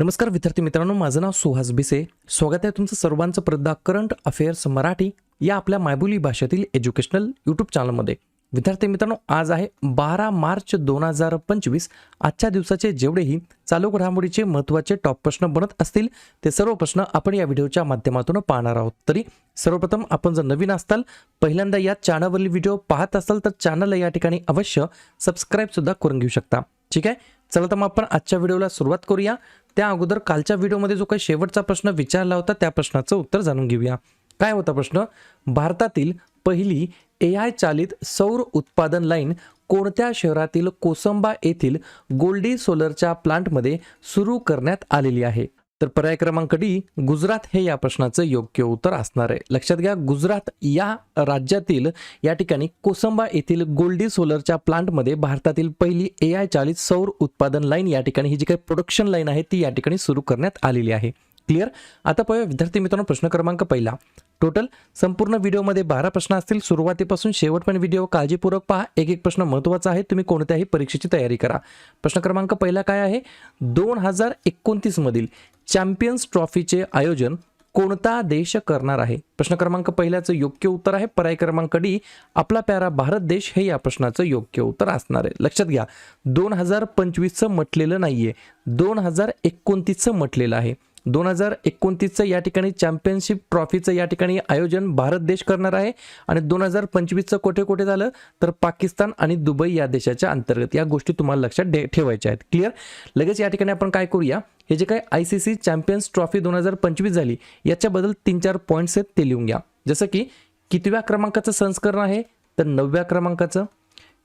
नमस्कार विद्यार्थी मित्रांनो माझं नाव सुहास भिसे. स्वागत आहे तुमचं सर्वांचं प्रदा करंट अफेअर्स मराठी या आपल्या मायबोली भाषेतील एज्युकेशनल यूट्यूब चॅनलमध्ये. विद्यार्थी मित्रांनो आज आहे बारा मार्च दोन हजार पंचवीस. आजच्या दिवसाचे जेवढेही चालू घडामोडीचे महत्त्वाचे टॉप प्रश्न बनत असतील ते सर्व प्रश्न आपण या व्हिडिओच्या माध्यमातून पाहणार आहोत. तरी सर्वप्रथम आपण जर नवीन असताल पहिल्यांदा या चॅनलवरील व्हिडिओ पाहत असाल तर चॅनलला या ठिकाणी अवश्य सबस्क्राईबसुद्धा करून घेऊ शकता. ठीक आहे? चला तर मग आपण आजच्या व्हिडिओला सुरुवात करूया. त्या अगोदर कालच्या व्हिडिओमध्ये जो काही शेवटचा प्रश्न विचारला होता त्या प्रश्नाचं उत्तर जाणून घेऊया. काय होता प्रश्न? भारतातील पहिली ए आय चालित सौर उत्पादन लाईन कोणत्या शहरातील कोसंबा येथील गोल्डी सोलरच्या प्लांटमध्ये सुरू करण्यात आलेली आहे? तर पर्याय क्रमांक डी गुजरात हे या प्रश्नाचं योग्य उत्तर असणार आहे. लक्षात घ्या गुजरात या राज्यातील या ठिकाणी कोसंबा येथील गोल्डी सोलरच्या प्लांटमध्ये भारतातील पहिली ए आय चालित सौर उत्पादन लाईन या ठिकाणी ही जी काही प्रोडक्शन लाईन आहे ती या ठिकाणी सुरू करण्यात आलेली आहे. क्लिअर? आता पाहूया विद्यार्थी मित्रांनो प्रश्न क्रमांक पहिला. टोटल संपूर्ण व्हिडिओमध्ये बारा प्रश्न असतील. सुरुवातीपासून शेवटपर्यंत व्हिडिओ काळजीपूर्वक पहा. एक एक प्रश्न महत्त्वाचा आहे. तुम्ही कोणत्याही परीक्षेची तयारी करा. प्रश्न क्रमांक पहिला काय आहे? दोन हजार एकोणतीसमधील चॅम्पियन्स ट्रॉफीचे आयोजन कोणता देश करणार आहे? प्रश्न क्रमांक पहिल्याचं योग्य उत्तर आहे. पर्याय क्रमांक डी आपला प्यारा भारत देश हे या प्रश्नाचं योग्य उत्तर असणार आहे. लक्षात घ्या दोन हजार पंचवीसचं म्हटलेलं नाही आहे दोन हजार एकोणतीसचं म्हटलेलं आहे. दोन हजार एकोणतीसचं या ठिकाणी चॅम्पियनशिप ट्रॉफीचं या ठिकाणी आयोजन भारत देश करणार आहे. आणि दोन हजार पंचवीसचं कुठे कुठे झालं? तर पाकिस्तान आणि दुबई या देशाच्या अंतर्गत. या गोष्टी तुम्हाला लक्षात ठेवायच्या आहेत. क्लिअर लगेच या ठिकाणी आपण काय करूया? हे जे काय I C C champions trophy दोन हजार पंचवीस झाली याच्याबद्दल तीन चार पॉईंट्स आहेत ते लिहून घ्या. जसं की कितव्या क्रमांकाचं संस्करण आहे? तर नवव्या क्रमांकाचं.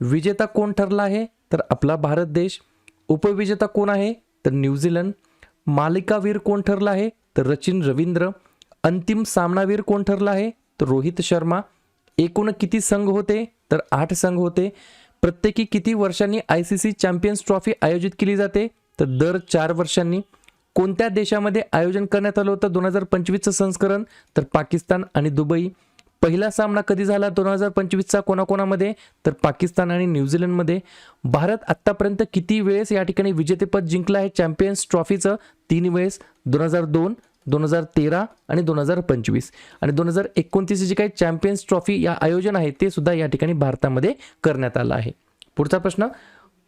विजेता कोण ठरला आहे? तर आपला भारत देश. उपविजेता कोण आहे? तर न्यूझीलंड. मालिकावीर कोण ठरला आहे? तर रचिन रवींद्र. अंतिम सामनावीर कोण ठरला आहे? तर रोहित शर्मा. एकूण किती संघ होते? तर आठ संघ होते. प्रत्येकी किती वर्षांनी I C C champions trophy आयोजित केली जाते? तर दर चार वर्षांनी. कोणत्या देशामध्ये आयोजन करण्यात आलं होतं दोन हजार पंचवीसचं संस्करण? तर पाकिस्तान आणि दुबई. पहिला सामना कधी झाला दोन हजार पंचवीसचा कोणाकोणामध्ये? तर पाकिस्तान आणि न्यूझीलंडमध्ये. भारत आत्तापर्यंत किती वेळेस या ठिकाणी विजेतेपद जिंकलं आहे? चॅम्पियन्स ट्रॉफीचं तीन वेळेस दोन हजार दोन दोन हजार तेरा आणि दोन हजार पंचवीस. आणि दोन हजार एकोणतीस जे काही चॅम्पियन्स ट्रॉफी या आयोजन आहे ते सुद्धा या ठिकाणी भारतामध्ये करण्यात आलं आहे. पुढचा प्रश्न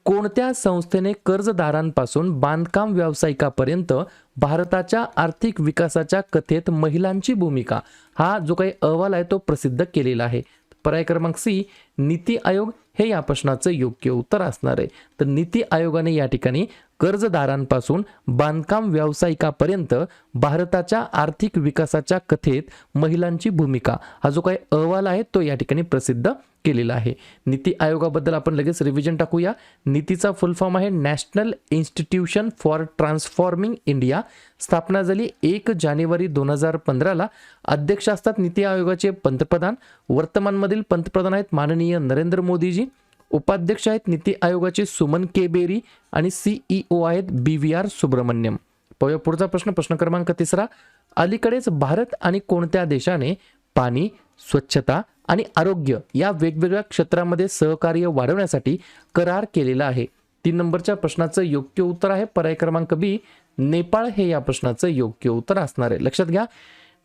कोणत्या संस्थेने कर्जदारांपासून बांधकाम व्यावसायिकापर्यंत भारताच्या आर्थिक विकासाच्या कथेत महिलांची भूमिका? हा जो काही अहवाल आहे तो प्रसिद्ध केलेला आहे. पर्याय क्रमांक सी नीती आयोग हे या प्रश्नाचं योग्य उत्तर असणार आहे. तर नीती आयोगाने या ठिकाणी कर्जदारांपासून बांधकाम व्यावसायिकापर्यंत भारताच्या आर्थिक विकासाच्या कथेत महिलांची भूमिका. हा जो काही अहवाल आहे तो या ठिकाणी प्रसिद्ध केलेला आहे. नीती आयोगाबद्दल आपण लगेच रिव्हिजन टाकूया. नीतीचा फुल फॉर्म आहे national institution for transforming India स्थापना झाली एक जानेवारी दोन हजार पंधराला अध्यक्ष असतात नीती आयोगाचे पंतप्रधान. वर्तमानमधील पंतप्रधान आहेत माननीय नरेंद्र मोदीजी. उपाध्यक्ष आहेत नीती आयोगाचे सुमन केबेरी आणि सीईओ आहेत बी व्ही आर सुब्रमण्यम. पाहूया पुढचा प्रश्न प्रश्न क्रमांक तिसरा. अलीकडेच भारत आणि कोणत्या देशाने पाणी स्वच्छता आणि आरोग्य या वेगवेगळ्या क्षेत्रामध्ये सहकार्य वाढवण्यासाठी करार केलेला आहे? तीन नंबरच्या प्रश्नाचं योग्य उत्तर आहे. पर्याय क्रमांक बी नेपाळ हे या प्रश्नाचं योग्य उत्तर असणार आहे. लक्षात घ्या.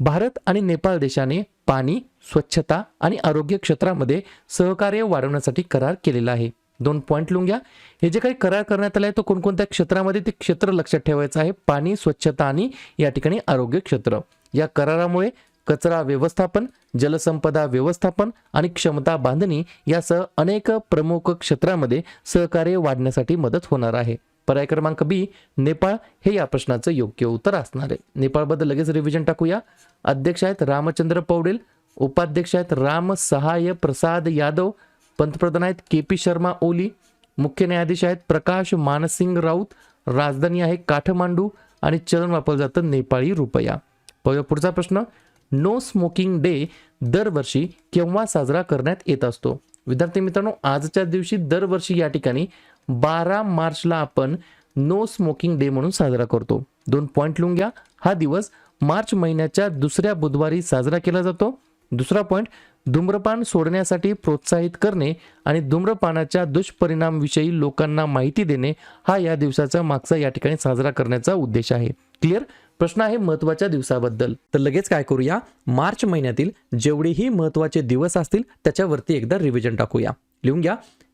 भारत आणि नेपाळ देशाने पाणी स्वच्छता आणि आरोग्य क्षेत्रामध्ये सहकार्य वाढवण्यासाठी करार केलेला आहे. दोन पॉईंट लिहून घ्या हे जे काही करार करण्यात आलं आहे तो कोणकोणत्या क्षेत्रामध्ये ते क्षेत्र लक्षात ठेवायचं आहे? पाणी स्वच्छता आणि या ठिकाणी आरोग्य क्षेत्र. या करारामुळे कचरा व्यवस्थापन जलसंपदा व्यवस्थापन आणि क्षमता बांधणी यासह अनेक प्रमुख क्षेत्रामध्ये सहकार्य वाढण्यासाठी मदत होणार आहे. पर्याय क्रमांक बी नेपाळ हे या प्रश्नाचं योग्य उत्तर असणार आहे. नेपाळबद्दल लगेच रिव्हिजन टाकूया. अध्यक्ष आहेत रामचंद्र पौडेल उपाध्यक्ष आहेत राम सहाय प्रसाद यादव पंतप्रधान आहेत के पी शर्मा ओली मुख्य न्यायाधीश आहेत प्रकाश मानसिंग राऊत राजधानी आहे काठमांडू आणि चलन वापरलं जातं नेपाळी रुपया. पाहूया पुढचा प्रश्न. नो स्मोकिंग डे दरवर्षी केव्हा साजरा करण्यात येत असतो? विद्यार्थी मित्रांनो आजच्या दिवशी दरवर्षी या ठिकाणी बारा मार्चला आपण नो स्मोकिंग डे म्हणून साजरा करतो. दोन पॉईंट लिहून घ्या. हा दिवस मार्च महिन्याच्या दुसऱ्या बुधवारी साजरा केला जातो. दुसरा पॉईंट धूम्रपान सोडण्यासाठी प्रोत्साहित करणे आणि धूम्रपानाच्या दुष्परिणामविषयी लोकांना माहिती देणे हा या दिवसाचा मागचा या ठिकाणी साजरा करण्याचा उद्देश आहे. क्लिअर प्रश्न आहे महत्त्वाच्या दिवसाबद्दल. तर लगेच काय करूया? मार्च महिन्यातील जेवढेही महत्त्वाचे दिवस असतील त्याच्यावरती एकदा रिव्हिजन टाकूया. लिहून घ्या.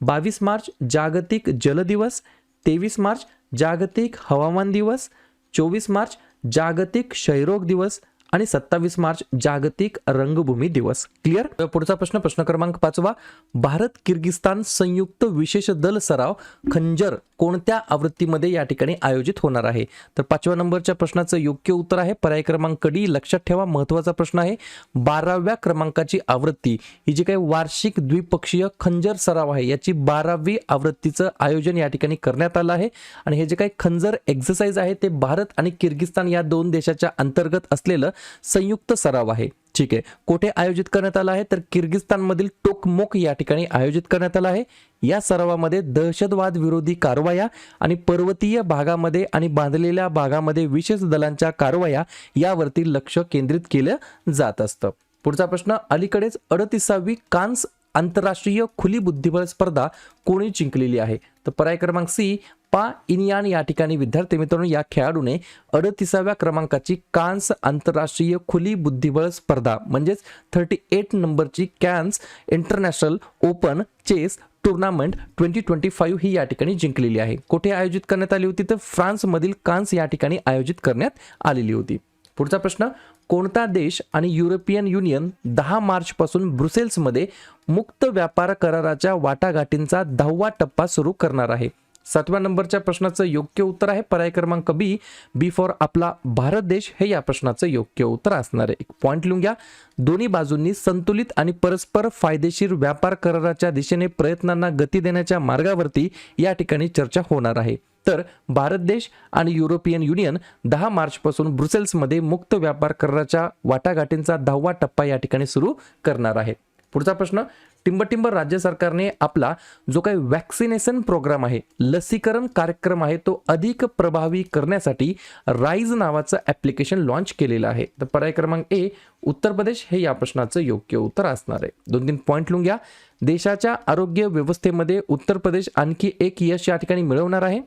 बावीस मार्च जागतिक जल दिवस तेवीस मार्च जागतिक हवामान दिवस चोवीस मार्च जागतिक क्षयरोग दिवस आणि सत्तावीस मार्च जागतिक रंगभूमी दिवस. क्लिअर पुढचा प्रश्न प्रश्न क्रमांक पाचवा. भारत किर्गिस्तान संयुक्त विशेष दल सराव खंजर कोणत्या आवृत्तीमध्ये या ठिकाणी आयोजित होणार आहे? तर पाचव्या नंबरच्या प्रश्नाचं योग्य उत्तर आहे. पर्याय क्रमांक डी लक्षात ठेवा महत्त्वाचा प्रश्न आहे. बाराव्या क्रमांकाची आवृत्ती ही जी काही वार्षिक द्विपक्षीय खंजर सराव आहे याची बारावी आवृत्तीचं आयोजन या ठिकाणी करण्यात आलं आहे. आणि हे जे काही खंजर एक्झरसाइज आहे ते भारत आणि किर्गिस्तान या दोन देशाच्या अंतर्गत असलेलं संयुक्त सराव आहे. ठीक आहे. कोठे आयोजित करण्यात आला आहे? तर किर्गिस्तानमधील टोकमोक या ठिकाणी आयोजित करण्यात आला आहे. या सरावामध्ये दहशतवाद विरोधी कारवाया आणि पर्वतीय भागामध्ये आणि बांधलेल्या भागामध्ये विशेष दलांच्या कारवाया यावरती लक्ष केंद्रित केलं जात असतं. पुढचा प्रश्न अलीकडेच अडतीसावी कान्स आंतरराष्ट्रीय खुली बुद्धिबळ स्पर्धा कोणी जिंकलेली आहे? तर पर्याय क्रमांक सी पा इनियान या ठिकाणी विद्यार्थी मित्रांनो या खेळाडूने अडतीसाव्या क्रमांकाची कान्स आंतरराष्ट्रीय खुली बुद्धिबळ स्पर्धा म्हणजेच थर्टी एट नंबरची Cannes international open chess tournament twenty twenty five ही या ठिकाणी जिंकलेली आहे. कुठे आयोजित करण्यात आली होती? तर फ्रान्समधील कान्स या ठिकाणी आयोजित करण्यात आलेली होती. पुढचा प्रश्न कोणता देश आणि युरोपियन युनियन दहा मार्चपासून ब्रुसेल्समध्ये मुक्त व्यापार कराराच्या वाटाघाटींचा दहावा टप्पा सुरू करणार आहे? सातव्या नंबरच्या प्रश्नाचं योग्य उत्तर आहे पर्याय क्रमांक बी. बी फॉर आपला भारत देश. हे या प्रश्नाचं योग्य उत्तर असणार आहे. एक पॉईंट लिहून घ्या. दोन्ही बाजूंनी संतुलित आणि परस्पर फायदेशीर व्यापार कराराच्या दिशेने प्रयत्नांना गती देण्याच्या मार्गावरती या ठिकाणी चर्चा होणार आहे. तर भारत देश आणि युरोपियन युनियन दहा मार्चपासून ब्रुसेल्समध्ये मुक्त व्यापार कराराच्या वाटाघाटींचा दहावा टप्पा या ठिकाणी सुरू करणार आहे. पुढचा प्रश्न टिंबटिंब राज्य सरकारने आपला जो काही वॅक्सिनेशन प्रोग्राम आहे लसीकरण कार्यक्रम आहे तो अधिक प्रभावी करण्यासाठी राईज नावाचं ॲप्लिकेशन लॉन्च केलेलं आहे. तर पर्याय क्रमांक ए उत्तर प्रदेश हे या प्रश्नाचं योग्य उत्तर असणार आहे. दोन तीन पॉईंट लिहून घ्या. देशाच्या आरोग्य व्यवस्थेमध्ये उत्तर प्रदेश आणखी एक यश या ठिकाणी मिळवणार आहे.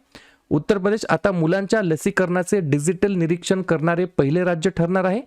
उत्तर प्रदेश आता मुलांच्या लसीकरणाचे डिजिटल निरीक्षण करणारे पहिले राज्य ठरणार आहे.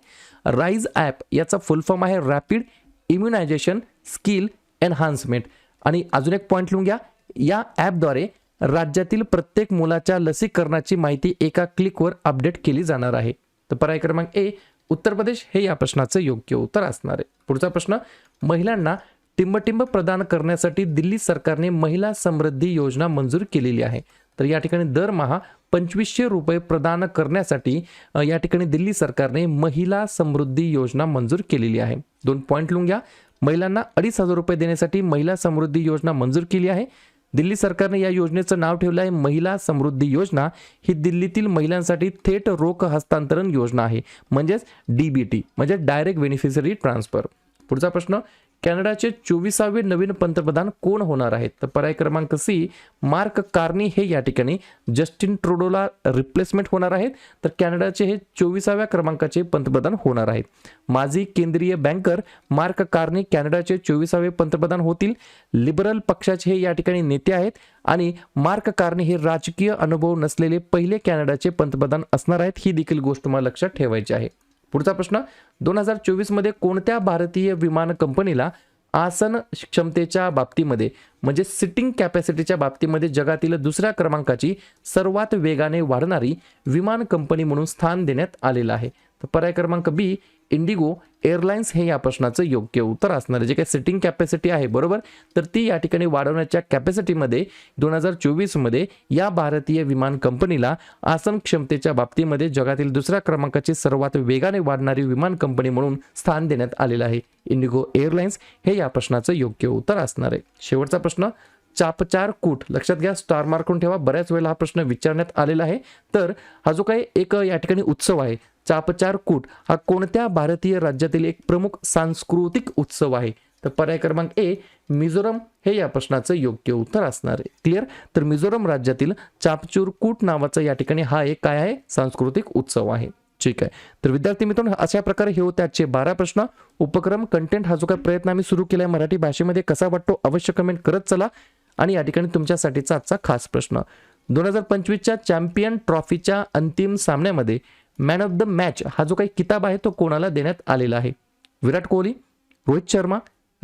राईज ॲप याचा फुल फॉर्म आहे रॅपिड इम्युनायझेशन स्किल एनहान्समेंट आणि अजून एक पॉईंट लिहून घ्या. या ॲपद्वारे राज्यातील प्रत्येक मुलाच्या लसीकरणाची माहिती एका क्लिकवर अपडेट केली जाणार आहे. तर पर्याय क्रमांक ए उत्तर प्रदेश हे या प्रश्नाचं योग्य उत्तर असणार आहे. पुढचा प्रश्न महिलांना टिंबटिंब प्रदान करण्यासाठी दिल्ली सरकारने महिला समृद्धी योजना मंजूर केलेली आहे. तर या ठिकाणी दरमहा पंचवीसशे रुपये प्रदान करण्यासाठी या ठिकाणी दिल्ली सरकारने महिला समृद्धी योजना मंजूर केलेली आहे. दोन पॉईंट लिहून घ्या. महिलांना अडीच हजार रुपये देण्यासाठी महिला समृद्धी योजना मंजूर केली आहे. दिल्ली सरकारने या योजनेचं नाव ठेवलं आहे महिला समृद्धी योजना. ही दिल्लीतील महिलांसाठी थेट रोख हस्तांतरण योजना आहे. म्हणजेच डी बी टी म्हणजे डायरेक्ट बेनिफिशरी ट्रान्सफर पुढचा प्रश्न कॅनडाचे चोवीसावे नवीन पंतप्रधान कोण होणार आहेत? तर पर्याय क्रमांक सी मार्क कार्नी हे या ठिकाणी. जस्टिन ट्रोडोला रिप्लेसमेंट होणार आहेत. तर कॅनडाचे हे चोवीसाव्या क्रमांकाचे पंतप्रधान होणार आहेत. माजी केंद्रीय बँकर मार्क कार्नी कॅनडाचे चोवीसावे पंतप्रधान होतील. लिबरल पक्षाचे हे या ठिकाणी नेते आहेत. आणि मार्क कार्नी हे राजकीय अनुभव नसलेले पहिले कॅनडाचे पंतप्रधान असणार आहेत. ही देखील गोष्ट तुम्हाला लक्षात ठेवायची आहे. पुढचा प्रश्न दोन हजार चोवीसमध्ये कोणत्या भारतीय विमान कंपनीला आसन क्षमतेच्या बाबतीमध्ये म्हणजे सिटिंग कॅपॅसिटीच्या बाबतीमध्ये जगातील दुसऱ्या क्रमांकाची सर्वात वेगाने वाढणारी विमान कंपनी म्हणून स्थान देण्यात आलेलं आहे? तर पर्याय क्रमांक बी इंडिगो एअरलाइन्स हे या प्रश्नाचं योग्य उत्तर असणार आहे. जे काही सिटिंग कॅपॅसिटी आहे बरोबर? तर ती या ठिकाणी वाढवण्याच्या कॅपॅसिटीमध्ये दोन हजार चोवीसमध्ये या भारतीय विमान कंपनीला आसन क्षमतेच्या बाबतीमध्ये जगातील दुसऱ्या क्रमांकाची सर्वात वेगाने वाढणारी विमान कंपनी म्हणून स्थान देण्यात आलेलं आहे. इंडिगो एअरलाइन्स हे या प्रश्नाचं योग्य उत्तर असणार आहे. शेवटचा प्रश्न चापचार कूट. लक्षात घ्या स्टार मार्कून ठेवा. बऱ्याच वेळेला हा प्रश्न विचारण्यात आलेला आहे. तर हा जो काही एक या ठिकाणी उत्सव आहे चापचार कूट हा कोणत्या भारतीय राज्यातील एक प्रमुख सांस्कृतिक उत्सव आहे? तर पर्याय क्रमांक ए मिझोरम. हे या प्रश्नाचं योग्य उत्तर असणार आहे. क्लिअर तर मिझोरम राज्यातील चापचूर कूट नावाचा या ठिकाणी हा एक काय आहे? सांस्कृतिक उत्सव आहे. ठीक आहे. तर विद्यार्थी मित्रांनो अशा प्रकारे हे होते आजचे बारा प्रश्न. उपक्रम कंटेंट हा जो काही प्रयत्न आम्ही सुरू केला आहे मराठी भाषेमध्ये कसा वाटतो अवश्य कमेंट करत चला. आणि या ठिकाणी तुमच्यासाठीचा आजचा खास प्रश्न. दोन हजार पंचवीसच्या चॅम्पियन ट्रॉफीच्या अंतिम सामन्यामध्ये मॅन ऑफ द मॅच हा जो काही किताब आहे तो कोणाला देण्यात आलेला आहे? विराट कोहली रोहित शर्मा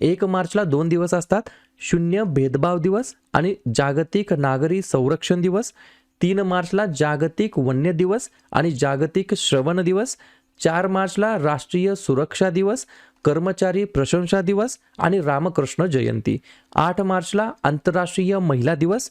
एक मार्चला दोन दिवस असतात. शून्य भेदभाव दिवस आणि जागतिक नागरी संरक्षण दिवस. तीन मार्चला जागतिक वन्य दिवस आणि जागतिक श्रवण दिवस. चार मार्चला राष्ट्रीय सुरक्षा दिवस कर्मचारी प्रशंसा दिवस आणि रामकृष्ण जयंती. आठ मार्चला आंतरराष्ट्रीय महिला दिवस